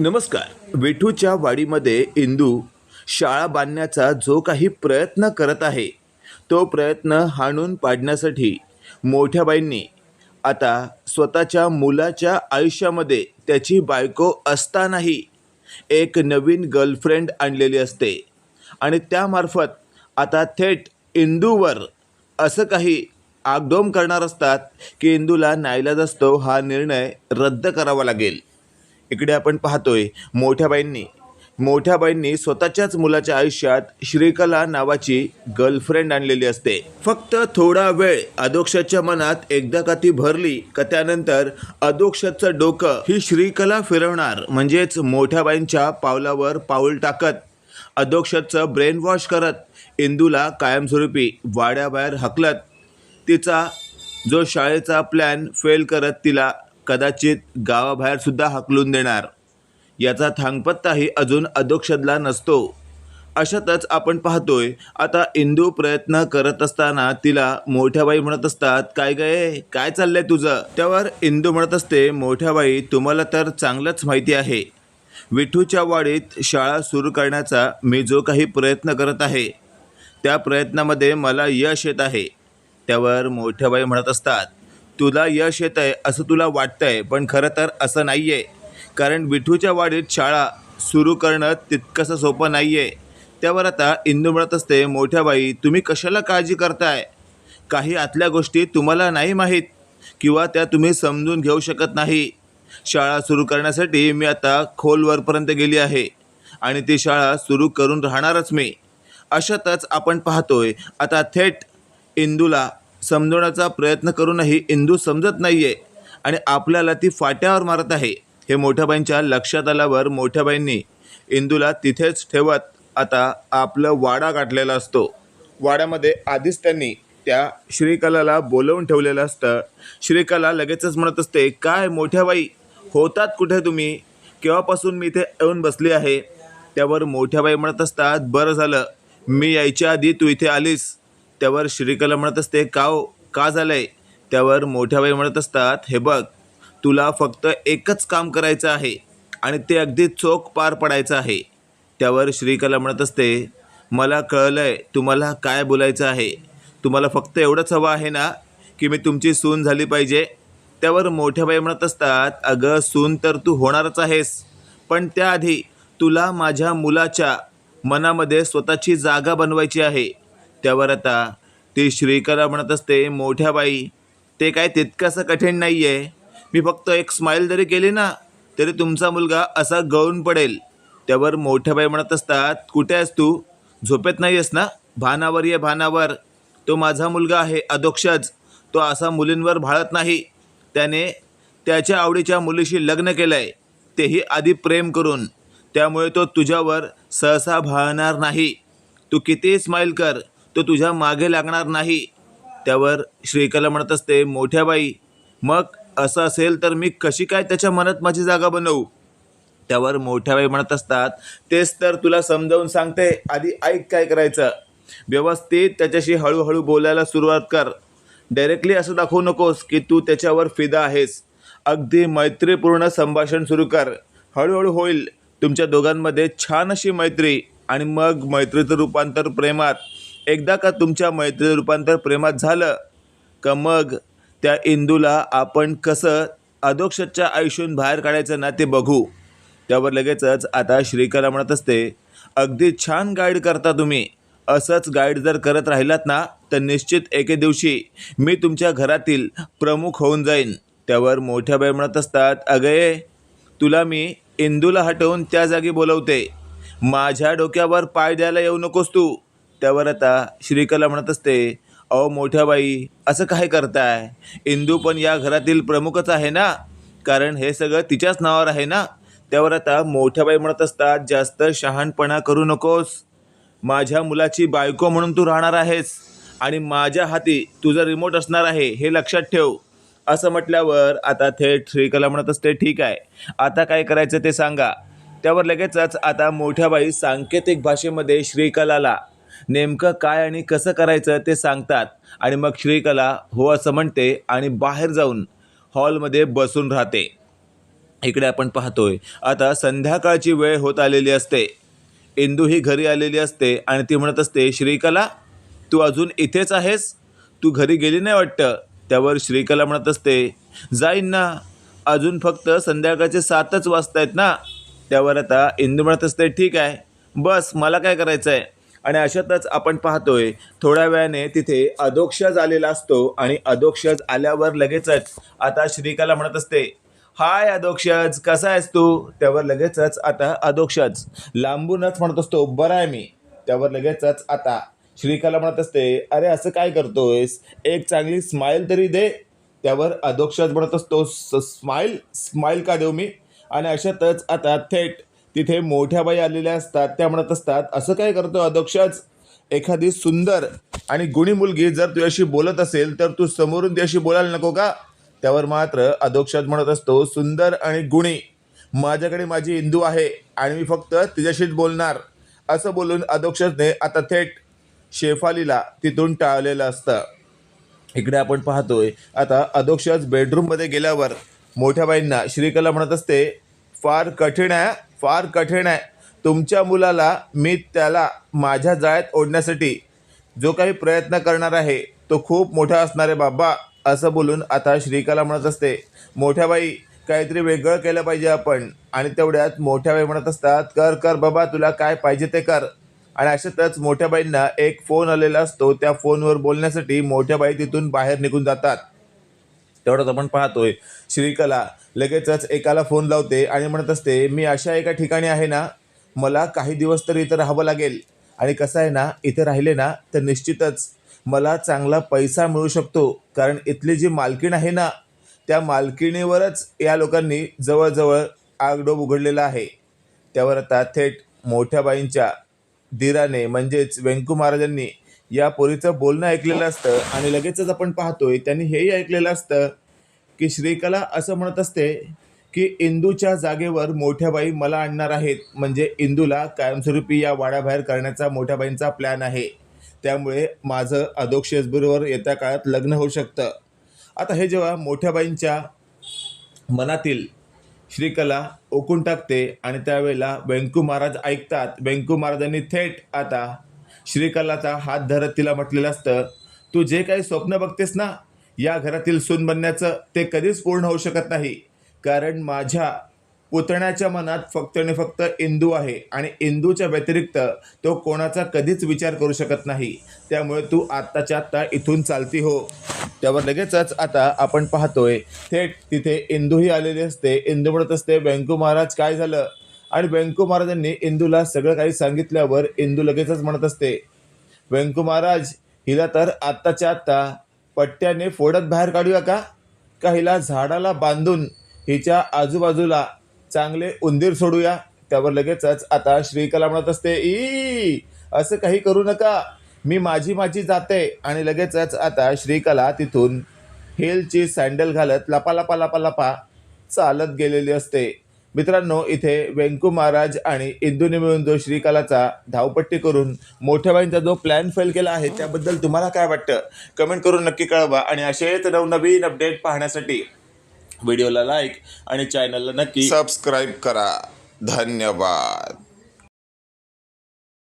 नमस्कार. विठूच्या वाडीमध्ये इंदू शाळा बांधण्याचा जो काही प्रयत्न करत आहे तो प्रयत्न हाणून पाडण्यासाठी मोठ्या बाईंनी आता स्वतःच्या मुलाच्या आयुष्यामध्ये त्याची बायको असतानाही एक नवीन गर्लफ्रेंड आणलेली असते. आणि त्यामार्फत आता थेट इंदूवर असं काही आगडोम करणार असतात की इंदूला नाईलाज असतो हा निर्णय रद्द करावा लागेल. इकडे आपण पाहतोय मोठ्या बाईंनी. मोठ्या बाईंनी स्वतःच्याच मुलाच्या आयुष्यात श्रीकला नावाची गर्लफ्रेंड आणलेली असते. फक्त थोडा वेळ अधोक्षाच्या मनात एकदा का ती भरली का त्यानंतर अधोक्षाचं डोकं ही श्रीकला फिरवणार. म्हणजेच मोठ्या बाईंच्या पावलावर पाऊल टाकत अधोक्षाचं ब्रेन वॉश करत इंदूला कायमस्वरूपी वाड्याबाहेर हकलत. तिचा जो शाळेचा प्लॅन फेल करत तिला कदाचित गावाबाहेर सुद्धा हकलून देणार. याचा थांगपत्ताही अजून अधोक्षदला नसतो. अशातच आपण पाहतोय आता इंदू प्रयत्न करत असताना तिला मोठ्याबाई म्हणत असतात काय गय काय चाललंय तुझं? त्यावर इंदू म्हणत असते मोठ्याबाई तुम्हाला तर चांगलंच माहिती आहे. विठूच्या वाडीत शाळा सुरू करण्याचा मी जो काही प्रयत्न करत आहे त्या प्रयत्नामध्ये मला यश येत आहे. त्यावर मोठ्याबाई म्हणत असतात तुला यश येत आहे असं तुला वाटतं आहे पण खरं तर असं नाही आहे कारण विठूच्या वाडीत शाळा सुरू करणं तितकंसं सोपं नाही आहे त्यावर आता इंदू म्हणत असते मोठ्या बाई तुम्ही कशाला काळजी करताय? काही आतल्या गोष्टी तुम्हाला नाही माहीत किंवा त्या तुम्ही समजून घेऊ शकत नाही. शाळा सुरू करण्यासाठी मी आता खोलवरपर्यंत गेली आहे आणि ती शाळा सुरू करून राहणारच मी. अशातच आपण पाहतोय आता थेट इंदूला समजवण्याचा प्रयत्न करूनही इंदू समजत नाही आहे आणि आपल्याला ती फाट्यावर मारत आहे. हे मोठ्याबाईंच्या लक्षात आल्यावर मोठ्याबाईंनी इंदूला तिथेच ठेवत आता आपलं वाडा गाठलेला असतो. वाड्यामध्ये आधीच त्यांनी त्या श्रीकलाला बोलवून ठेवलेलं असतं. श्रीकला लगेचच म्हणत असते काय मोठ्याबाई होतात कुठे तुम्ही? केव्हापासून मी इथे येऊन बसली आहे? त्यावर मोठ्याबाई म्हणत असतात बरं झालं मी यायच्या आधी तू इथे आलीस. त्यावर श्रीकला म्हणत असते का झालं आहे झालंय? त्यावर मोठ्याबाई म्हणत असतात हे बघ तुला फक्त एकच काम करायचं आहे आणि ते अगदी चोख पार पडायचं आहे. त्यावर श्रीकला म्हणत असते मला कळलं आहे तुम्हाला काय बोलायचं आहे. तुम्हाला फक्त एवढंच हवं आहे ना की मी तुमची सून झाली पाहिजे? त्यावर मोठ्याबाई म्हणत असतात अगं सून तर तू होणारच आहेस पण त्याआधी तुला माझ्या मुलाच्या मनामध्ये स्वतःची जागा बनवायची आहे. त्यावर आता. ती श्रीकला म्हणत असते मोठ्या बाई ते काय तितकंसं कठीण नाही आहे मी फक्त एक स्माईल जरी केली ना तरी तुमचा मुलगा असा गळून पडेल. त्यावर मोठ्या बाई म्हणत असतात कुठे आहेस तू? झोपेत नाही आहेस ना? भानावर ये भानावर. तो माझा मुलगा आहे अधोक्षज तो असा मुलींवर भाळत नाही. त्याने त्याच्या आवडीच्या मुलीशी लग्न केलं आहे तेही आधी प्रेम करून. त्यामुळे तो तुझ्यावर सहसा भाळणार नाही. तू कितीही स्माईल कर. तो तुझ्या मागे लागणार नाही. त्यावर श्रीकला म्हणत असते मोठ्या बाई मग असं असेल तर मी कशी काय त्याच्या मनात माझी जागा बनवू? त्यावर मोठ्या बाई म्हणत असतात तेच तर तुला समजावून सांगते आधी ऐक काय करायचं. व्यवस्थित त्याच्याशी हळूहळू बोलायला सुरुवात कर. डायरेक्टली असं दाखवू नकोस की तू त्याच्यावर फिदा आहेस. अगदी मैत्रीपूर्ण संभाषण सुरू कर. हळूहळू होईल. तुमच्या दोघांमध्ये छान अशी मैत्री आणि मग मैत्रीचं रूपांतर प्रेमात. एकदा का तुमच्या मैत्रीचं रूपांतर प्रेमात झालं का मग त्या इंदूला आपण कसं अधोक्षच्या आयुष्यातून बाहेर काढायचं ना ते बघू. त्यावर लगेचच आता श्रीकला म्हणत असते अगदी छान गाईड करता तुम्ही. असंच गाईड जर करत राहिलात ना तर निश्चित एके दिवशी मी तुमच्या घरातील प्रमुख होऊन जाईन. त्यावर मोठ्या बाई म्हणत असतात अगये तुला मी इंदूला हटवून त्या जागी बोलवते. माझ्या डोक्यावर पाय द्यायला येऊ नकोस तू. त्यावर आता श्रीकला म्हणत असते अहो मोठ्या बाई असं काय करताय? इंदू पण या घरातील प्रमुखच आहे ना? कारण हे सगळं तिच्याच नावावर आहे ना? त्यावर आता मोठ्या बाई म्हणत असतात जास्त शहाणपणा करू नकोस. माझ्या मुलाची बायको म्हणून तू राहणार आहेस आणि माझ्या हाती तुझं रिमोट असणार आहे हे लक्षात ठेव. असं म्हटल्यावर आता थेट श्रीकला म्हणत असते ठीक आहे. आता काय करायचं ते सांगा. त्यावर लगेचच आता मोठ्या बाई सांकेतिक भाषेमध्ये श्रीकलाला नेमकं काय आणि कसं करायचं ते सांगतात. आणि मग श्रीकला हो असं म्हणते आणि बाहेर जाऊन हॉलमध्ये बसून राहते. इकडे आपण पाहतोय आता संध्याकाळची वेळ होत आलेली असते. इंदू ही घरी आलेली असते आणि ती म्हणत असते श्रीकला तू अजून इथेच आहेस? तू घरी गेली नाही वाटतं? त्यावर श्रीकला म्हणत असते जाईन ना. अजून फक्त संध्याकाळचे सातच वाजतायत ना. त्यावर आता इंदू म्हणत असते ठीक आहे. बस मला काय करायचं आहे आणि अशातच आपण पाहतोय थोड्या वेळाने तिथे अधोक्षज आलेला असतो आणि अधोक्षज आल्यावर लगेचच आता श्रीकला म्हणत असते हाय अधोक्षज कसा आहेस तू? त्यावर लगेचच आता अधोक्षज लांबूनच म्हणत असतो बरं आहे मी. त्यावर लगेचच आता श्रीकला म्हणत असते अरे असं काय करतोयस? एक चांगली स्माईल तरी दे. त्यावर अधोक्षज म्हणत असतो स्माईल स्माईल का देऊ मी? आणि अशातच आता थेट तिथे मोठ्या बाई आलेल्या असतात त्या म्हणत असतात असं काय करतो अध्यक्षच? एखादी सुंदर आणि गुणी मुलगी जर तुझ्याशी बोलत असेल तर तू समोरून त्याशी बोलायला नको का? त्यावर मात्र अध्यक्षात म्हणत असतो सुंदर आणि गुणी माझ्याकडे माझी इंदू आहे आणि मी फक्त तिच्याशीच बोलणार. असं बोलून अध्यक्षने आता थेट शेफालीला तिथून टाळलेलं असतं. इकडे आपण पाहतोय आता अध्यक्षच बेडरूममध्ये गेल्यावर मोठ्या बाईंना श्रीकला म्हणत असते फार कठीण आहे फार कठीण आहे. तुमच्या मुलाला मी त्याला माझ्या जाळ्यात ओढण्यासाठी जो काही प्रयत्न करणार आहे तो खूप मोठा असणार आहे बाबा असं बोलून आता श्रीकला म्हणत असते. मोठ्या बाई काहीतरी वेगळं केलं पाहिजे आपण. आणि तेवढ्यात मोठ्या बाई म्हणत असतात कर कर बाबा तुला काय पाहिजे ते कर. आणि अशातच मोठ्या बाईंना एक फोन आलेला असतो त्या फोनवर बोलण्यासाठी मोठ्या बाई तिथून बाहेर निघून जातात. तेवढंच आपण पाहतोय. श्रीकला लगेचच एकाला फोन लावते आणि म्हणत असते मी अशा एका ठिकाणी आहे ना मला काही दिवस तर इथं राहावं लागेल. आणि कसं आहे ना इथं राहिले ना तर निश्चितच मला चांगला पैसा मिळू शकतो. कारण इथली जी मालकीण आहे ना त्या मालकिणीवरच या लोकांनी जवळजवळ आगडोब उघडलेला आहे. त्यावर आता थेट मोठ्या बाईंच्या धीराने म्हणजेच व्यंकू महाराजांनी या पोरीचं बोलणं ऐकलेलं असतं आणि लगेचच आपण पाहतोय त्यांनी हेही ऐकलेलं असतं की श्रीकला असं म्हणत असते की इंदूच्या जागेवर मोठ्याबाई मला आणणार आहेत. म्हणजे इंदूला कायमस्वरूपी या वाड्याबाहेर करण्याचा मोठ्याबाईंचा प्लॅन आहे. त्यामुळे माझं अधोक्षेसबरोबर येत्या काळात लग्न होऊ शकतं. आता हे जेव्हा मोठ्याबाईंच्या मनातील श्रीकला ओकून टाकते आणि त्यावेळेला व्यंकू महाराज ऐकतात. व्यंकू महाराजांनी थेट आता श्रीकलाचा हात धरत तिला म्हटलेलं असतं तू जे काही स्वप्न बघतेस ना या घरातील सून बनण्याचं ते कधीच पूर्ण होऊ शकत नाही. कारण माझ्या पुतण्याच्या मनात फक्त आणि फक्त इंदू आहे आणि इंदूच्या व्यतिरिक्त तो कोणाचा कधीच विचार करू शकत नाही. त्यामुळे तू आत्ताच्या आत्ता इथून चालती हो. त्यावर लगेचच आता आपण पाहतोय थेट तिथे इंदूही आलेली असते इंदू म्हणत असते व्यंकू महाराज काय झालं? आणि व्यंकू महाराजांनी इंदूला सगळं काही सांगितल्यावर इंदू लगेचच म्हणत असते व्यंकू महाराज हिला तर आत्ताच्या आत्ता पट्ट्याने फोडत बाहेर काढूया का? काहीला झाडाला बांधून हिच्या आजूबाजूला चांगले उंदीर सोडूया. त्यावर लगेचच आता श्रीकला म्हणत असते ई असं काही करू नका. मी माझी माझी जाते. आणि लगेचच आता श्रीकला तिथून हेलची सँडल घालत लपा लपा लपा लपा चालत गेलेली असते. मित्रांनो इथे व्यंकू महाराज आणि इंदूने मिळून जो श्रीकलाचा धावपट्टी करून मोठ्याबाईंचा जो प्लॅन फेल केला आहे त्याबद्दल तुम्हाला काय वाटतं? कमेंट करून नक्की कळवा आणि असेच नवनवीन अपडेट पाहण्यासाठी व्हिडिओला लाईक आणि चॅनलला नक्की सबस्क्राईब करा. धन्यवाद.